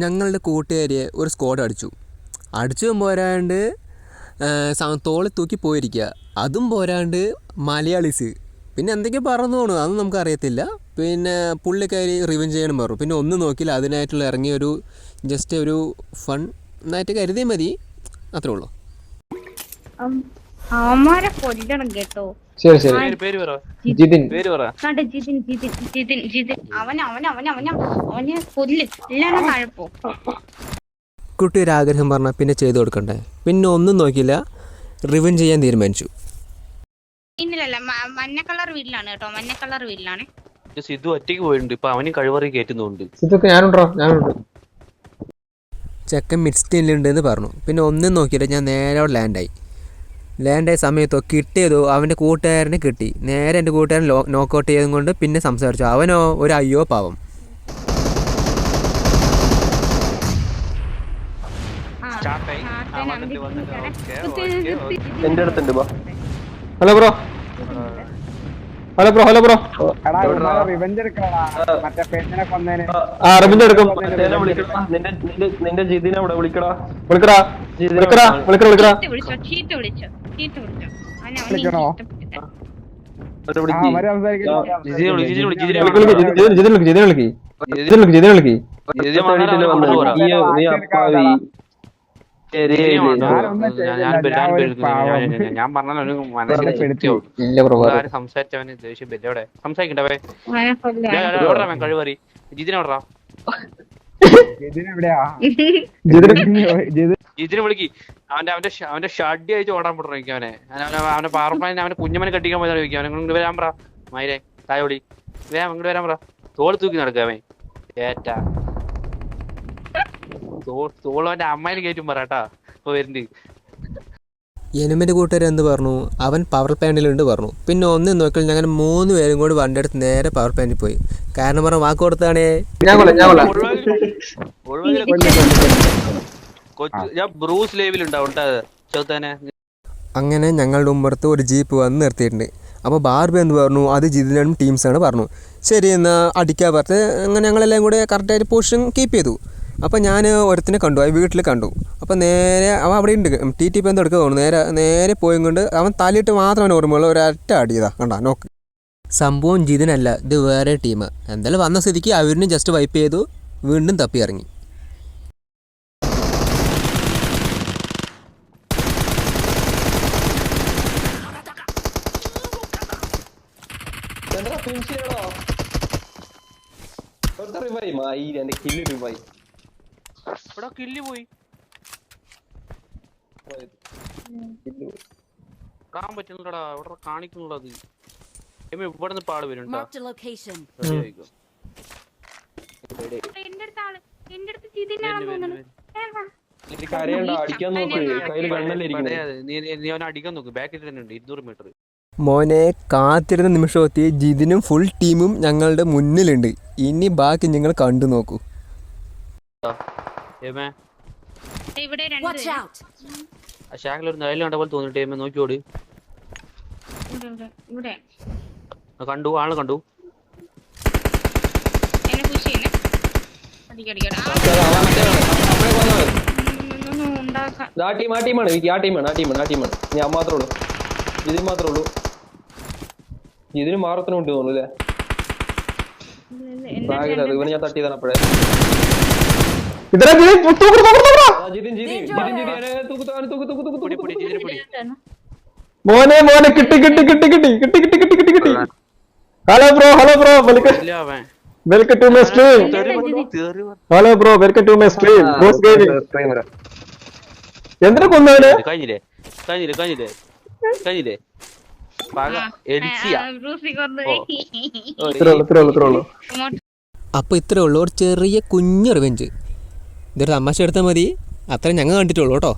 ഞങ്ങളുടെ കൂട്ടുകാരിയെ ഒരു സ്ക്വാഡ് അടിച്ചു. അടിച്ചും പോരാണ്ട് തോളി തൂക്കി പോയിരിക്കുക അതും പോരാണ്ട് മലയാളീസ്. പിന്നെ എന്തെങ്കിലും പറഞ്ഞു തോന്നുന്നു അതൊന്നും നമുക്കറിയത്തില്ല പിന്നെ പുള്ളിക്കാരി റിവെഞ്ച് ചെയ്യണം പറഞ്ഞു. പിന്നെ ഒന്നും നോക്കിയില്ല അതിനായിട്ടുള്ള ഇറങ്ങിയ ഒരു ജസ്റ്റ് ഒരു ഫൺ എന്നായിട്ട് കരുതിയാൽ മതി. അത്രേ ഉള്ളൂ. കേട്ടോ. ശരി ശരി. പേര് പറ? ജിതിൻ. പേര് പറ. കണ്ട ജിതിൻ ജിതിൻ ജിതിൻ ജിതിൻ. അവൻ അവൻ അവൻ അവൻ അവനെ കൊല്ല്. ഇല്ലാതെ താഴെപ്പോ കുട്ടി ഒരു ആഗ്രഹം പറഞ്ഞാൽ പിന്നെ ചെയ്തു കൊടുക്കണ്ടേ? പിന്നെ ഒന്നും നോക്കിയില്ല. റിവൻ ചെയ്യാൻ തീരുമാനിച്ചു. മഞ്ഞ കളർ വീട്ടിലാണ് കേട്ടോ. മഞ്ഞ കളർ വീട്ടിലാണ്. ഇത് സിദ്ധു ഒറ്റയ്ക്ക് പോയിട്ടുണ്ട്. ഇപ്പൊ അവനും കഴിവറി കയറ്റുന്നുണ്ട്. ഇതൊക്കെ ഞാനുണ്ടോ? ഞാനുണ്ട്. ചെക്കൻ മിഡ് സ്റ്റീലുണ്ടെന്ന് പറഞ്ഞു. പിന്നെ ഒന്നും നോക്കിയില്ല. ഞാൻ നേരെ ലാൻഡായി ലാൻഡായ സമയത്തോ കിട്ടിയതോ അവന്റെ കൂട്ടുകാരന് കിട്ടി. നേരെ എന്റെ കൂട്ടുകാരൻ ലോ നോക്കൗട്ട് ചെയ്തും കൊണ്ട് പിന്നെ സംസാരിച്ചു. അവനോ ഒരു അയ്യോ പാവം. എന്റെ hello bro. Hello bro hello bro. ആ. റിവഞ്ച് എടുക്കും. നിന്റെ വിളിക്കടാ. വിളിക്കടാ. വിളിക്കടാ വിളിക്കടാ. വിളിക്കടാ ഞാൻ പറഞ്ഞാലും സംസാരിച്ചവന് ദേഷ്യം ബെല്ലോടെ സംസാരിക്കണ്ടേ കഴിവറി ജിതിനോടാ ജിതിനെവിടെയാ ജിതിന് ജിതിൻ വിളിക്ക്. അവന്റെ അവന്റെ അവന്റെ ഷഡ്ഡി അയച്ച് ഓടാൻ എനിക്ക് അവനെ. അവനെ- അവനെ അവന്റെ കുഞ്ഞമ്മനെ കെട്ടിക്കാൻ പോയി ചോദിക്കും അവനെ ഇങ്ങോട്ട് വരാൻ പറ. മൈരെ തായോടി വേഗം ഇങ്ങോട്ട് വരാൻ പറ. തോൾ തൂക്കി നടക്കുക അവൻ. ഏറ്റാ. അവന്റെ അമ്മേനെ കയറ്റും പറട്ടാ ഇപ്പൊ വരുന്നുണ്ട്. എനിമന്റെ കൂട്ടുകാർ എന്ത് പറഞ്ഞു? അവൻ പവർ പ്ലാന്റിലുണ്ട് പറഞ്ഞു. പിന്നെ ഒന്ന് നോക്കിയാൽ ഞങ്ങൾ മൂന്ന് പേരും കൂടി വണ്ടി എടുത്ത് നേരെ പവർ പ്ലാന്റിൽ പോയി. കാരണം പറഞ്ഞ വാക്ക് കൊടുത്താണേ ഞാൻ കൊള്ളാം ഞാൻ കൊള്ളാം. ഞാൻ ബ്രൂസ് ലേവിൽ ഉണ്ടാവും ചെറുത്താനെ അങ്ങനെ ഞങ്ങളുടെ ഉമ്മറത്ത് ഒരു ജീപ്പ് വന്ന് നിർത്തിയിട്ടുണ്ട്. അപ്പോൾ ബാർബി എന്ന് പറഞ്ഞു? അത് ജിതിനും ടീംസാണ് പറഞ്ഞു. ശരി എന്നാൽ അടിക്കാൻ പറഞ്ഞ് അങ്ങനെ ഞങ്ങളെല്ലാം കൂടെ കറക്റ്റായിട്ട് പൊസിഷൻ കീപ്പ് ചെയ്തു. അപ്പോൾ ഞാൻ ഒരുത്തിനെ കണ്ടു ആ വീട്ടിൽ കണ്ടു. അപ്പോൾ നേരെ അവൻ അവിടെ ഉണ്ട്. ടി ടി പി എന്തോ എടുക്കുക തോന്നുന്നു. നേരെ നേരെ പോയും കൊണ്ട് അവൻ തലയിട്ട് മാത്രം അവൻ ഓർമ്മയുള്ളൂ. ഒരൊറ്റ അടിയതാ കണ്ടാ നോക്ക്. സംഭവം ജിതിനല്ല ഇത് വേറെ ടീം എന്തായാലും വന്ന സ്ഥിതിക്ക് അവരിനും ജസ്റ്റ് വൈപ്പ് ചെയ്തു വീണ്ടും തപ്പി ഇറങ്ങി. ഫിനിഷിലോ ഒരുത്ത റിവൈ മായി എന്റെ കില്ല് റിവൈ ഇവിടെ കില്ല് പോയി. കാണാൻ പറ്റുന്നുണ്ടടാ ഇവിടെ കാണിക്കുന്നുണ്ടോ ഇവിടെ നിന്ന് പാട് വരുന്നുണ്ടോ നീ അവനെ അടിക്കാൻ നോക്ക്. ബാക്കിൽ തന്നെ ഉണ്ട് ഇരുന്നൂറ് മീറ്റർ മോനെ കാത്തിരുന്ന നിമിഷമെത്തി ജിതിനും ഫുൾ ടീമും ഞങ്ങളുടെ മുന്നിലുണ്ട് ഇനി ബാക്കി നിങ്ങൾ കണ്ടു നോക്കൂ ഷാക്കിലൊരു കണ്ടു കണ്ടു ആ ഞാൻ മാത്രമേ മാത്രമേ ഉള്ളൂ ഇതിന് മാറത്തിനും ഉണ്ട് തോന്നുന്നു അല്ലേ? ഇവന് ഞാൻ തട്ടിയതാണ് അപ്പോഴേ. മോനെ മോനെ കിട്ടി കിട്ടി കിട്ടി കിട്ടി കിട്ടി കിട്ടി കിട്ടി കിട്ടി കിട്ടി. Hello bro hello bro welcome welcome to my stream. Hello bro welcome to my stream boss gaming എന്തിനാ കൊന്നവന്? കഴിഞ്ഞില്ലേ? കഴിഞ്ഞില്ലേ കഴിഞ്ഞില്ലേ കഴിഞ്ഞില്ലേ. അപ്പൊ ഇത്രേ ഉള്ളൂ ഒരു ചെറിയ കുഞ്ഞു റിവെഞ്ച് ഇതൊരു തമാശ എടുത്താൽ മതി. അത്രയും ഞങ്ങൾ കണ്ടിട്ടുള്ളൂ കേട്ടോ.